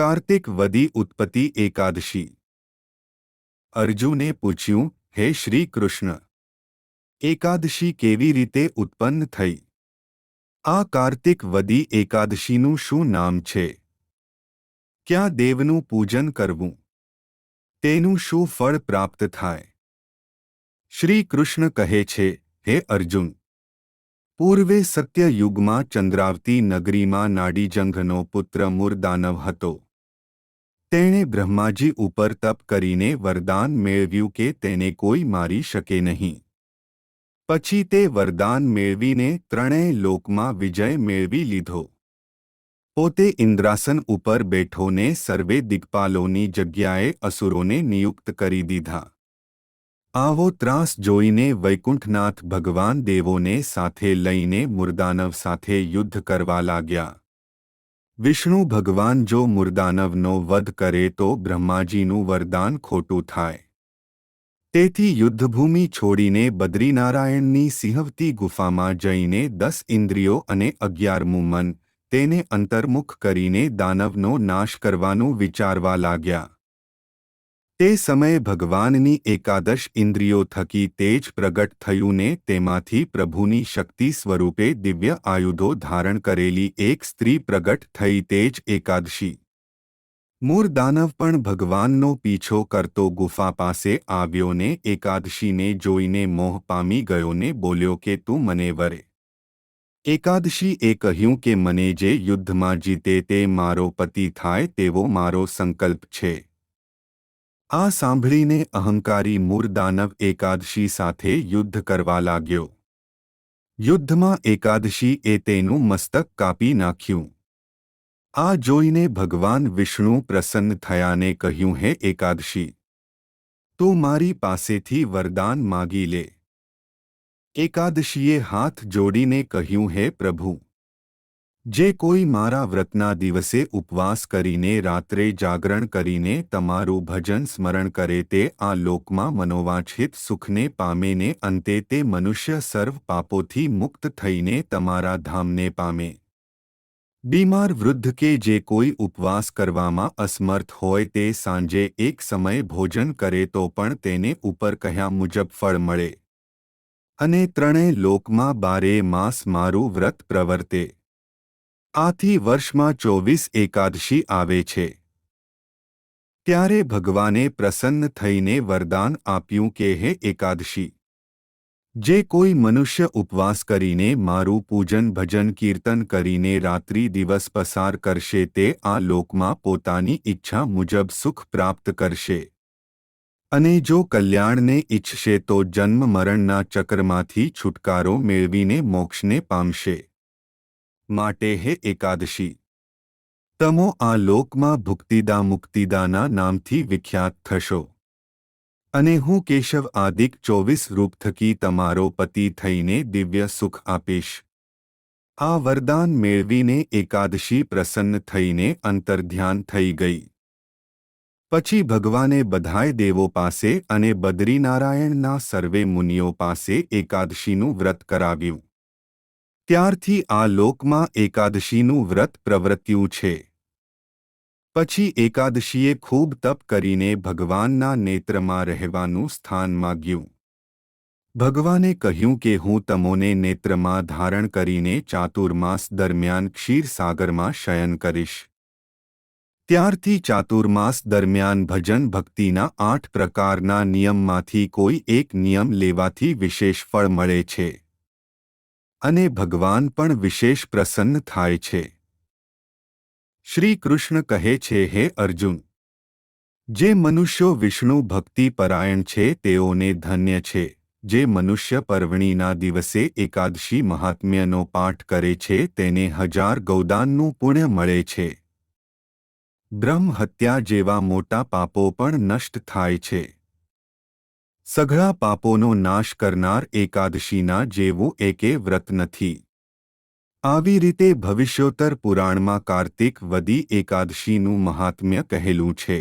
કાર્તિક વદી ઉત્પત્તિ એકાદશી. અર્જુને પૂછ્યું, હે શ્રી કૃષ્ણ એકાદશી કેવી રીતે ઉત્પન્ન થઈ? આ કાર્તિક વદી એકાદશીનું શું નામ છે? ક્યાં દેવનું પૂજન કરવું? તેનું શું ફળ પ્રાપ્ત થાય? શ્રી કૃષ્ણ કહે છે, હે અર્જુન, પૂર્વે સત્યયુગમાં ચંદ્રાવતી નગરીમાં નાડીજંઘનો પુત્ર મુરદાનવ હતો. તેણે બ્રહ્માજી ઉપર તપ કરીને વરદાન મેળવ્યું કે તેને કોઈ મારી શકે નહીં. પછી તે વરદાન મેળવીને ત્રણેય લોકમાં વિજય મેળવી લીધો. પોતે ઇન્દ્રાસન ઉપર બેઠોને સર્વે દિગ્પાલોની જગ્યાએ અસુરોને નિયુક્ત કરી દીધા. આવો ત્રાસ જોઈને વૈકુંઠનાથ ભગવાન દેવોને સાથે લઈને મુરદાનવ સાથે યુદ્ધ કરવા લાગ્યા. વિષ્ણુ ભગવાન જો મુરદાનવનો વધ કરે તો બ્રહ્માજીનું વરદાન ખોટું થાય. તેથી યુદ્ધભૂમિ છોડીને બદ્રીનારાયણની સિંહવતી ગુફામાં જઈને દસ ઇન્દ્રિયો અને અગિયારમું મન, તેને અંતર્મુખ કરીને દાનવનો નાશ કરવાનું વિચારવા લાગ્યા. તે સમયે ભગવાનની એકાદશ ઇન્દ્રિયો થકી તેજ પ્રગટ થયું ને તેમાંથી પ્રભુની શક્તિ સ્વરૂપે દિવ્ય આયુધો ધારણ કરેલી એક સ્ત્રી પ્રગટ થઈ તેજ એકાદશી. મૂર દાનવ પણ ભગવાનનો પીછો કરતો ગુફા પાસે આવ્યો ને એકાદશીને જોઈને મોહ પામી ગયો ને બોલ્યો કે તું મને વરે. એકાદશી એ કહ્યું કે મને જે યુદ્ધમાં જીતે તે મારો પતિ થાય તેવો મારો સંકલ્પ છે. આ સાંભળીને અહંકારી મૂરદાનવ એકાદશી સાથે યુદ્ધ કરવા લાગ્યો. યુદ્ધમાં એકાદશી એ તેનું મસ્તક કાપી નાખ્યું. આ જોઈને ભગવાન વિષ્ણુ પ્રસન્ન થયાને કહ્યું, હે એકાદશી, તો મારી પાસેથી વરદાન માગી લે. એકાદશીએ હાથ જોડીને કહ્યું, હે પ્રભુ જે કોઈ મારા વ્રતના દિવસે ઉપવાસ કરીને રાત્રે જાગરણ કરીને તમારું ભજન સ્મરણ કરે તે આ લોકમાં મનોવાંછિત સુખને પામે ને અંતે તે મનુષ્ય સર્વ પાપોથી મુક્ત થઈને તમારા ધામને પામે. બીમાર વૃદ્ધ કે જે કોઈ ઉપવાસ કરવામાં અસમર્થ હોય તે સાંજે એક સમય ભોજન કરે તો પણ તેને ઉપર કહ્યા મુજબ ફળ મળે? અને ત્રણેય લોકમાં બારે માસ મારું વ્રત પ્રવર્તે. આથી વર્ષમાં ચોવીસ એકાદશી આવે છે. ત્યારે ભગવાને પ્રસન્ન થઈને વરદાન આપ્યું કે, હે એકાદશી, જે કોઈ મનુષ્ય ઉપવાસ કરીને મારું પૂજન ભજન કીર્તન કરીને રાત્રિ દિવસ પસાર કરશે, તે આ લોકમાં પોતાની ઈચ્છા મુજબ સુખ પ્રાપ્ત કરશે. અને જો કલ્યાણને ઈચ્છશે તો જન્મ મરણના ચક્રમાંથી છુટકારો મેળવીને મોક્ષને પામશે. માટે હે એકાદશી. તમો આ લોકમાં ભુક્તિદા મુક્તિદાના નામથી વિખ્યાત થશો. અને હું કેશવ આદિક ચોવીસ રૂપ થકી તમારો પતિ થઈને દિવ્ય સુખ આપીશ. આ વરદાન મેળવીને એકાદશી પ્રસન્ન થઈને અંતર્ધ્યાન થઈ ગઈ. પછી ભગવાને બધાય દેવો પાસે અને બદ્રીનારાયણના સર્વે મુનિઓ પાસે એકાદશીનું વ્રત કરાવ્યું. ત્યારથી આ લોકમાં એકાદશીનું વ્રત પ્રવૃત્યું છે. પછી એકાદશીએ ખૂબ તપ કરીને ભગવાનના નેત્રમાં રહેવાનું સ્થાન માગ્યું. ભગવાને કહ્યું કે હું તમોને નેત્રમાં ધારણ કરીને ચાતુર્માસ દરમિયાન ક્ષીરસાગરમાં શયન કરીશ. ત્યારથી ચાતુર્માસ દરમિયાન ભજન ભક્તિના આઠ પ્રકારના નિયમમાંથી કોઈ એક નિયમ લેવાથી વિશેષ ફળ મળે છે. અને ભગવાન પણ વિશેષ પ્રસન્ન થાય છે. શ્રી કૃષ્ણ કહે છે, હે અર્જુન, જે મનુષ્યો વિષ્ણુ ભક્તિ પરાયણ છે, તેઓને ધન્ય છે. જે મનુષ્ય પર્વણીના દિવસે એકાદશી મહાત્મ્યનો પાઠ કરે છે, તેને હજાર ગૌદાનનું પુણ્ય મળે છે. બ્રહ્મ હત્યા જેવા મોટા પાપો પણ નષ્ટ થાય છે. સઘળા પાપોનો નાશ કરનાર એકાદશીના જેવું એકે વ્રત નથી. આવી રીતે ભવિષ્યોત્તર પુરાણમાં કાર્તિક વદી એકાદશીનું મહાત્મ્ય કહેલું છે.